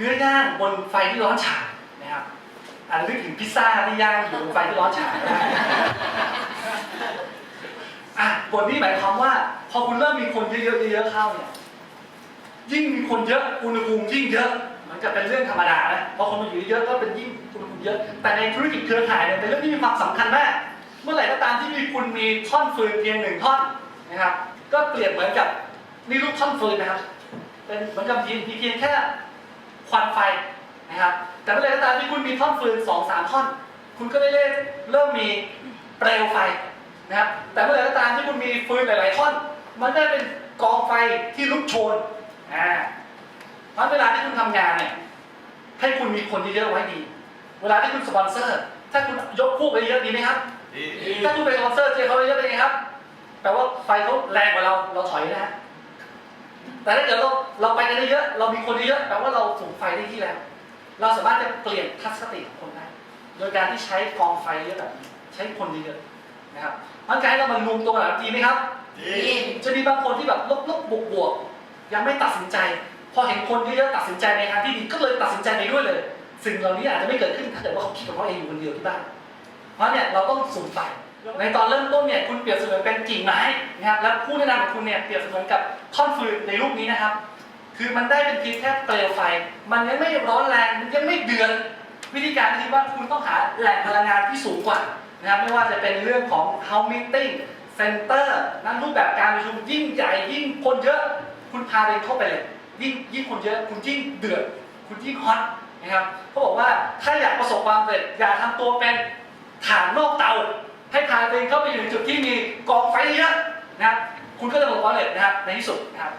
นื้อย่างบนไฟที่ร้อนฉ่านะครับอาจจะนึกถึงพิซซ่าที่ย่างอยู่บนไฟที่ร้อนฉ่าได้อะบทนี้หมายความว่า พอคุณเริ่มมีคนเยอะๆเยอะๆเข้าเนี่ยยิ่งมีคนเยอะอุณหภูมิยิ่งเยอะ มันจะเป็นเรื่องธรรมดานะเพราะคนมาอยู่เยอะก็เป็นยิ่งอุณหภูมิเยอะ แต่ในธุรกิจเครือข่ายเนี่ยเป็นเรื่องที่มีความสำคัญมาก เมื่อไหร่ก็ตามที่มีคุณมีท่อนฟืนเพียงหนึ่งท่อนนะครับ ก็เปรียบเหมือนกับนี่รูปท่อนฟืนนะครับ เป็นเหมือนกับเพียงเพียงแค่วันไฟนะครับ แต่เมื่อไหร่ก็ตามที่คุณมีท่อนฟืนสองสามท่อน คุณก็ได้เริ่มเริ่มมีเปลวไฟนะครับแต่เมื่อไหร่ก็ตามที่คุณมีฟืนหลายๆท่อน มันได้เป็นกองไฟที่ลุกโชนอ่าเพราะเวลาที่คุณทำงานเนี่ยให้คุณมีคนเยอะๆไว้ดี เวลาที่คุณสปอนเซอร์ ถ้าคุณยกพวกไปเยอะดีไหมครับถ้าคุณเป็นสปอนเซอร์เจอเขาเยอะเป็นไงครับแปลว่าไฟเขาแรงกว่าเราเราถอยนะฮะแต่ถ้าเกิดเราเราไปกันเยอะๆเรามีคนเยอะๆแปลว่าเราสูงไฟได้ที่แล้ว เราสามารถจะเปลี่ยนทัศนคติของคนได้ โดยการที่ใช้กองไฟเยอะแบบนี้ใช้คนเยอะๆนะครับมันการให้เรามารวมตัวกันแบบดีไหมครับจะมีบางคนที่แบบลบๆบวกๆยังไม่ตัดสินใจ พอเห็นคนเยอะๆตัดสินใจในทางที่ดีก็เลยตัดสินใจไปด้วยเลย สิ่งเหล่านี้อาจจะไม่เกิดขึ้นถ้าเกิดว่าเขาคิดของเขาเองอยู่คนเดียวที่บ้านเพราะเนี่ยเราต้องสุ่มไฟในตอนเริ่มต้นเนี่ยคุณเปรียบเสมือนเป็นกิ่งไม้นะครับและผู้แนะนำของคุณเนี่ยเปรียบเสมือนกับท่อนฟืนในรูปนี้นะครับ คือมันได้เป็นเพียงแค่เปลวไฟ มันยังไม่ร้อนแรง มันยังไม่เดือดวิธีการคือว่าคุณต้องหาแหล่งพลังงานที่สูงกว่านะครับไม่ว่าจะเป็นเรื่องของ house meeting เซ็นเตอร์นั้นรูปแบบการประชุมยิ่งใหญ่ยิ่งคนเยอะ คุณพาเดินเข้าไปเลย ยิ่งยิ่งคนเยอะ คุณยิ่งเดือด คุณยิ่งฮอตนะครับเขาบอกว่าถ้าอยากประสบความสำเร็จอย่าทำตัวเป็นฐานนอกเตา ให้พาตัวเองเข้าไปอยู่ในจุดที่มีกองไฟเยอะนะครับคุณก็จะประสบความสำเร็จนะครับในที่สุดนะครับ